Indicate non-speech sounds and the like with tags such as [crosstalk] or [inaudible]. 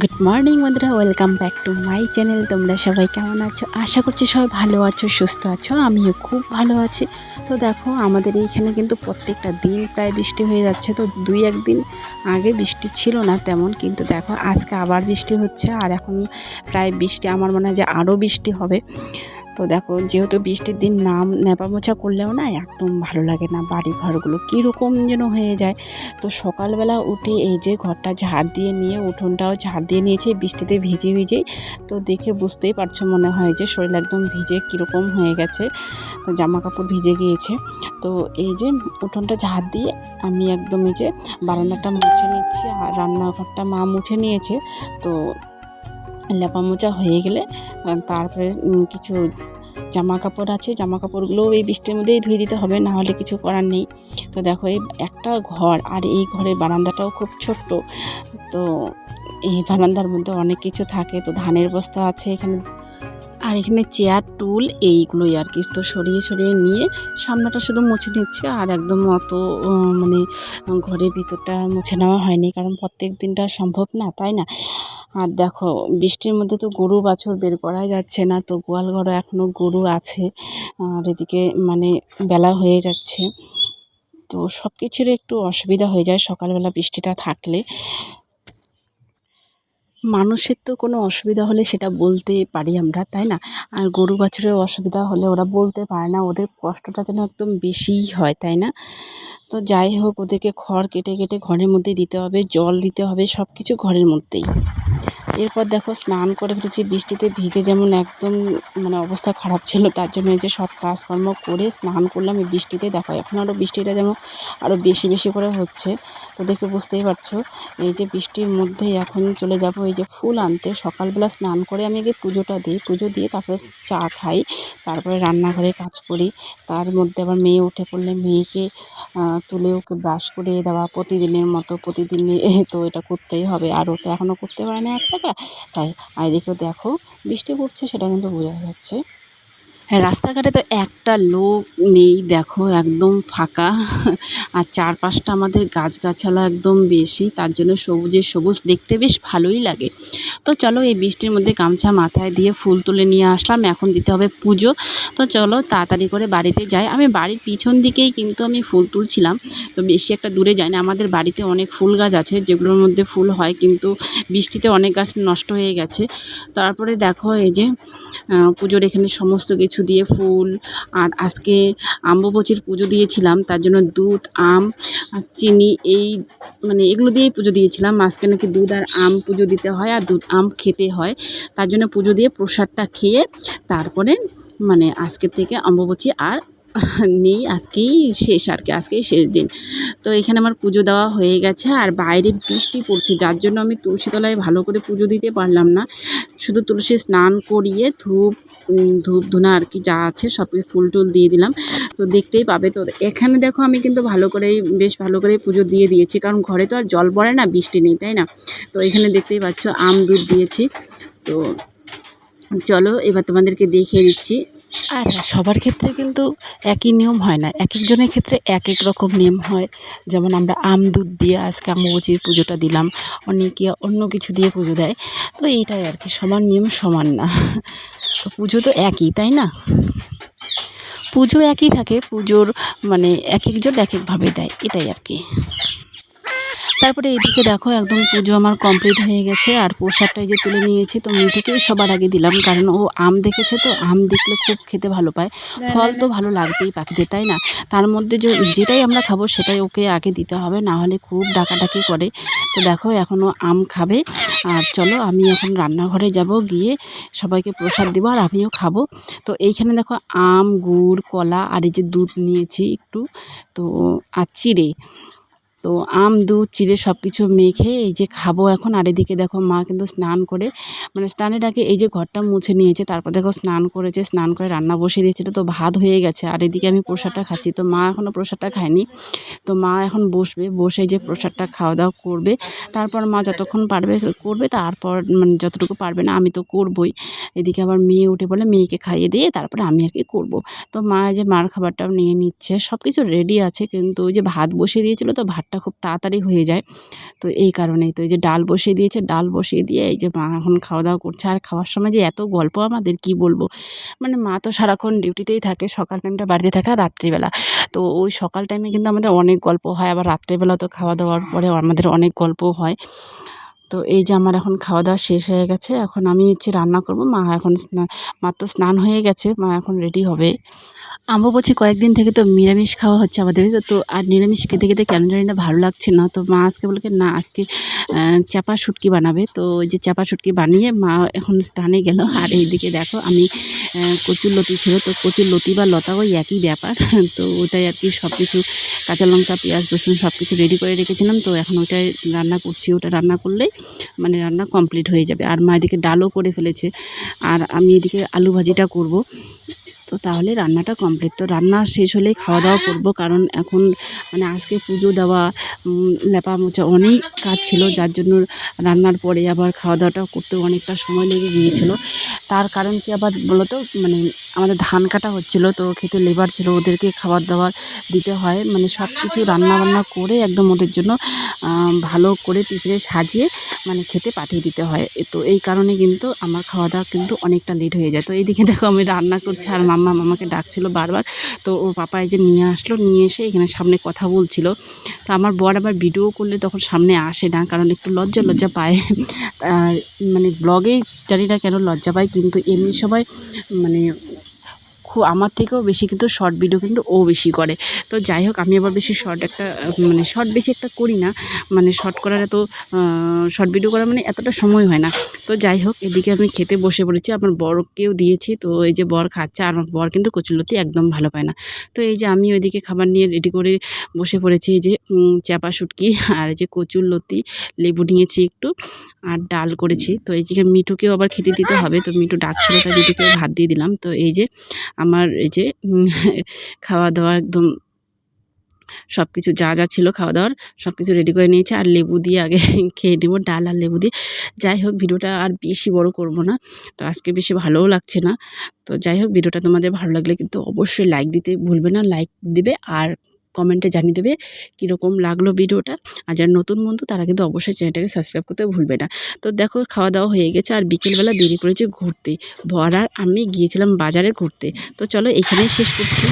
Good morning বন্ধুরা। Welcome back to my channel তোমরা সবাই কেমন আছো? আশা করছি সবাই ভালো আছো, সুস্থ আছো। আমিও খুব ভালো আছি। তো দেখো, আমাদের এইখানে কিন্তু প্রত্যেকটা দিন প্রায় বৃষ্টি হয়ে যাচ্ছে। তো দুই একদিন আগে বৃষ্টি ছিল না তেমন, কিন্তু দেখো, আজকে আবার বৃষ্টি হচ্ছে। আর এখন প্রায় বৃষ্টি, আমার মনে হয় যে আরও বৃষ্টি হবে। তো দেখো, যেহেতু বৃষ্টির দিন নাম নেপা মোছা করলেও না একদম ভালো লাগে না বাড়ি ঘরগুলো কীরকম যেন হয়ে যায়। তো সকালবেলা উঠে এই যে ঘরটা ঝাড় দিয়ে নিয়ে, উঠোনটাও ঝাড় দিয়ে নিয়েছে, বৃষ্টিতে ভিজে ভিজে তো দেখে বুঝতেই পারছ মনে হয় যে শরীর একদম ভিজে কীরকম হয়ে গেছে। তো জামা কাপড় ভিজে গিয়েছে। তো এই যে উঠোনটা ঝাড় দিয়ে আমি একদম এই যে বারান্দাটা মুছে নিচ্ছি, আর রান্নাঘরটা মা মুছে নিয়েছে। তো লেপা মোচা হয়ে গেলে তারপরে কিছু জামা কাপড় আছে জামা কাপড়গুলোও এই বৃষ্টির মধ্যেই ধুয়ে দিতে হবে, না হলে কিছু করার নেই। তো দেখো, এই একটা ঘর, আর এই ঘরের বারান্দাটাও খুব ছোট্ট। তো এই বারান্দার মধ্যে অনেক কিছু থাকে, তো ধানের বস্তা আছে, এখানে আর এখানে চেয়ার, টুল এইগুলোই আর কি। তো সরিয়ে সরিয়ে নিয়ে সামনাটা শুধু মুছে নিচ্ছে আর একদম অত মানে ঘরের ভিতরটা মুছে নেওয়া হয়নি কারণ প্রত্যেক দিনটা সম্ভব না, তাই না? আর দেখো, বৃষ্টির মধ্যে তো গরু বাছুর বের করা যাচ্ছে না, তো গোয়াল ঘরে এখনও গরু আছে। আর এদিকে মানে বেলা হয়ে যাচ্ছে। তো সব কিছুরই একটু অসুবিধা হয়ে যায় সকালবেলা বৃষ্টিটা থাকলে। মানুষের তো কোনো অসুবিধা হলে সেটা বলতে পারি আমরা, তাই না? আর গরু বাছুরের অসুবিধা হলে ওরা বলতে পারে না, ওদের কষ্টটা যেন একদম বেশিই হয়, তাই না? তো যাই হোক, ওদেরকে খড় কেটে কেটে ঘরের মধ্যে দিতে হবে, জল দিতে হবে সব কিছু ঘরের মধ্যেই। এরপর দেখো স্নান করে ফেলেছি, বৃষ্টিতে ভিজে যেমন একদম মানে অবস্থা খারাপ ছিল, তার জন্য এই যে সব কাজকর্ম করে স্নান করলাম এই বৃষ্টিতে। দেখো, এখন আরও বৃষ্টিটা যেমন আরও বেশি বেশি করে হচ্ছে। তো দেখে বুঝতেই পারছ, এই যে বৃষ্টির মধ্যেই এখন চলে যাব এই যে ফুল আনতে। সকালবেলা স্নান করে আমি আগে পুজোটা দিই, পুজো দিয়ে তারপরে চা খাই, তারপরে রান্নাঘরে কাজ করি। তার মধ্যে আবার মেয়ে উঠে পড়লে মেয়েকে তুলে ওকে ব্রাশ করে দেওয়া প্রতিদিনের মতো, প্রতিদিনই তো এটা করতেই হবে। আর ও তো এখনও করতে পারে না, এক টাকা তাই আর এদিকেও দেখো বৃষ্টি পড়ছে সেটা কিন্তু বোঝা যাচ্ছে। রাস্তাঘাটে তো একটা লোক নেই, দেখো, একদম ফাঁকা। আর চারপাশটা আমাদের গাছগাছালা একদম বেশি, তার জন্য সবুজে সবুজ, দেখতে বেশ ভালোই লাগে। তো চলো এই বৃষ্টির মধ্যে গামছা মাথায় দিয়ে ফুল তুলে নিয়ে আসলাম, এখন দিতে হবে পুজো। তো চলো তাড়াতাড়ি করে বাড়িতে যাই। আমি বাড়ির পিছন দিকেই কিন্তু আমি ফুল তুলছিলাম, তো বেশি একটা দূরে যাই না আমাদের বাড়িতে অনেক ফুল গাছ আছে, যেগুলোর মধ্যে ফুল হয়, কিন্তু বৃষ্টিতে অনেক গাছ নষ্ট হয়ে গেছে। তারপরে দেখো এই যে পুজোর এখানে সমস্ত কিছু দিয়ে ফুল, আর আজকে আম্ববচির পুজো দিয়েছিলাম, তার জন্য দুধ, আম চিনি, এই মানে এগুলো দিয়েই পুজো দিয়েছিলাম। আজকে নাকি দুধ আর আম পুজো দিতে হয়, আর দুধ, আম খেতে হয়। তার জন্য পুজো দিয়ে প্রসাদটা খেয়ে তারপরে মানে আজকের থেকে অম্বুবচী আর [laughs] নেই, আজকেই শেষ আর কি, আজকেই শেষ দিন। তো এখানে আমার পুজো দেওয়া হয়ে গেছে, আর বাইরে বৃষ্টি পড়ছে, যার জন্য আমি তুলসীতলায় ভালো করে পুজো দিতে পারলাম না। শুধু তুলসী স্নান করিয়ে ধূপ ধূপ ধুনা আর কি যা আছে সব ফুল টুল দিয়ে দিলাম। তো দেখতেই পাবে তো, এখানে দেখো আমি কিন্তু ভালো করেই, বেশ ভালো করেই পুজো দিয়ে দিয়েছি, কারণ ঘরে তো আর জল পড়ে না, বৃষ্টি নেই, তাই না? তো এখানে দেখতেই পাচ্ছ আম, দুধ দিয়েছি। তো চলো, এবার তোমাদেরকে দেখিয়ে দিচ্ছি। আর সবার ক্ষেত্রে কিন্তু একই নিয়ম হয় না, এক একজনের ক্ষেত্রে এক এক রকম নিয়ম হয়। যেমন আমরা আম, দুধ দিয়ে আজকে আম্বুচির পুজোটা দিলাম, অনেকে অন্য কিছু দিয়ে পুজো দেয়। তো এইটাই আর কি, সমান নিয়ম, সমান না। তো পুজো তো একই, তাই না? পুজো একই থাকে, পুজোর মানে এক একজন এক একভাবে দেয়, এটাই আর কি। তারপরে এদিকে দেখো একদম পুজো আমার কমপ্লিট হয়ে গেছে। আর প্রসাদটা যে তুলে নিয়েছি তো মিঠুকেই সবার আগে দিলাম কারণ ও আম দেখেছে তো আম দেখলে খুব খেতে ভালো পায়। ফল তো ভালো লাগবেই পাখিদের তাই না? তার মধ্যে যে যেটাই আমরা খাব সেটাই ওকে আগে দিতে হবে না হলে খুব ডাকাডাকি করে। তো দেখো এখনও আম খাবে। আর চলো আমি এখন রান্নাঘরে যাব গিয়ে সবাইকে প্রসাদ দেবো আর আমিও খাব। তো এইখানে দেখো আম গুড় কলা আর এই যে দুধ নিয়েছি একটু। তো আর চিড়ে তো আম, দুধ, চিড়ে সব কিছু মেখে এই যে খাব এখন। আর এদিকে দেখো মা কিন্তু স্নান করে মানে স্নানের আগে এই যে ঘরটা মুছে নিয়েছে, তারপর দেখো স্নান করেছে, স্নান করে রান্না বসিয়ে দিয়েছিল তো ভাত হয়ে গেছে। আর এদিকে আমি প্রসাদটা খাচ্ছি, তো মা এখনও প্রসাদটা খায়নি। তো মা এখন বসবে, বসে যে প্রসাদটা খাওয়া দাওয়া করবে। তারপর মা যতক্ষণ পারবে করবে, তারপর মানে যতটুকু পারবে না, আমি তো করবই। এদিকে আবার মেয়ে উঠে বলে, মেয়েকে খাইয়ে দিয়ে তারপরে আমি আর কি করব। তো মা যে মার খাবারটাও নিয়ে নিচ্ছে সব কিছু রেডি আছে, কিন্তু ওই যে ভাত বসিয়ে দিয়েছিল, তো ভাতটা খুব তাড়াতাড়ি হয়ে যায়। তো এই কারণেই তো এই যে ডাল বসিয়ে দিয়েছে, ডাল বসিয়ে দিয়ে এই যে মা এখন খাওয়া দাওয়া করছে। আর খাওয়ার সময় যে এত গল্প আমাদের কি বলব? মানে মা তো সারাক্ষণ ডিউটিতেই থাকে, সকাল টাইমটা বাড়িতে থাকে আর রাত্রিবেলা। তো ওই সকাল টাইমে কিন্তু আমাদের অনেক গল্প হয়। আবার রাত্রিবেলা তো খাওয়া দাওয়ার পরে আমাদের অনেক গল্প হয়। তো এই যে আমার এখন খাওয়া দাওয়া শেষ হয়ে গেছে, এখন আমি হচ্ছে রান্না করব। মা এখন স্নান মার তো স্নান হয়ে গেছে, মা এখন রেডি হবে। আম্বু বলছি কয়েকদিন থেকে তো নিরামিষ খাওয়া হচ্ছে আমাদের তো আর নিরামিষ খেতে খেতে কেন জানি না ভালো লাগছে না। তো মা আজকে বলে না, আজকে চাপা শুটকি বানাবে। তো যে চাপা শুটকি বানিয়ে মা এখন স্নানে গেল। আর এইদিকে দেখো আমি কচুর লতি ছিল, তো কচুর লতি বা লতা ওই একই ব্যাপার। [laughs] তো ওটাই আর কি সব কিছু কাঁচা লঙ্কা, পেঁয়াজ, রসুন সব কিছু রেডি করে রেখেছিলাম। তো এখন ওটাই রান্না করছি, ওটা রান্না করলে মানে রান্না কমপ্লিট হয়ে যাবে। আর মা এদিকে ডালও করে ফেলেছে। আর আমি এদিকে আলু ভাজিটা করব। তো তাহলে রান্নাটা কমপ্লিট তো রান্না শেষ হলেই খাওয়া দাওয়া করব, কারণ এখন মানে আজকে পুজো দেওয়া লেপা মোচা অনেক কাজ ছিল, যার জন্য রান্নার পরে আবার খাওয়া দাওয়াটা করতে অনেকটা সময় লেগে গিয়েছিল। তার কারণ কি আবার বলো তো মানে আমাদের ধান কাটা হচ্ছিল, তো খেতে লেবার ছিল, ওদেরকে খাবার দাবার দিতে হয় মানে সব কিছু রান্না বান্না করে একদম ওদের জন্য ভালো করে টিফিনে সাজিয়ে মানে খেতে পাঠিয়ে দিতে হয়। তো এই কারণে কিন্তু আমার খাওয়া দাওয়া কিন্তু অনেকটা লেট হয়ে যায়। তো এইদিকে দেখো আমি রান্না করছি আর মাম্মা মামাকে ডাকছিল বারবার। তো ও পাপা এই যে নিয়ে আসলো, নিয়ে এসে এখানে সামনে কথা বলছিল। তো আমার বর আবার ভিডিও করলে তখন সামনে আসে না, কারণ একটু লজ্জা লজ্জা পায়। মানে ব্লগে জানি না কেন লজ্জা পায়, কিন্তু এমনি সবাই মানে আমার থেকেও বেশি কিন্তু শর্ট ভিডিও কিন্তু ও বেশি করে। তো যাই হোক, আমি আবার বেশি শর্ট একটা মানে শর্ট বেশি একটা করি না। মানে শর্ট করার এত শর্ট ভিডিও করার মানে এতটা সময় হয় না। তো যাই হোক, এদিকে আমি খেতে বসে পড়েছি। আমার বরকেও দিয়েছি, তো এই যে বর খাচ্ছে, আর আমার বর কিন্তু কচুলতি একদম ভালো পায় না। তো এই যে আমি ওইদিকে খাবার নিয়ে রেডি করে বসে পড়েছি, এই যে চাপা শুটকি আর এই যে কচুর লতি লেবু নিয়েছি একটু আর ডাল করেছি। তো এই যে মিঠুকেও আবার খেতে দিতে হবে। তো মিঠু ডাকছিল তাই মিঠুকেও ভাত দিয়ে দিলাম। তো এই যে আমার এই যে খাওয়া দাওয়া একদম সব কিছু যা যা ছিল খাওয়া দাওয়ার সব কিছু রেডি করে নিয়েছে। আর লেবু দিয়ে আগে [laughs] খেয়ে নেব, ডাল আর লেবু দিয়ে। যাই হোক, ভিডিওটা আর বেশি বড় করব না। তো আজকে বেশি ভালোও লাগছে না। তো যাই হোক, ভিডিওটা তোমাদের ভালো লাগলে কিন্তু অবশ্যই লাইক দিতে ভুলবে না। লাইক দিবে আর কমেন্টে জানিয়ে দেবে কীরকম লাগল ভিডিওটা। আর যারা নতুন বন্ধু, তারা কিন্তু অবশ্যই চ্যানেলটাকে সাবস্ক্রাইব করতে ভুলবে না। তো দেখো খাওয়া দাওয়া হয়ে গেছে আর বিকেলবেলা বেরিয়ে পড়েছি ঘুরতে। ভরার আমি গিয়েছিলাম বাজারে ঘুরতে। তো চলো এখানেই শেষ করছি।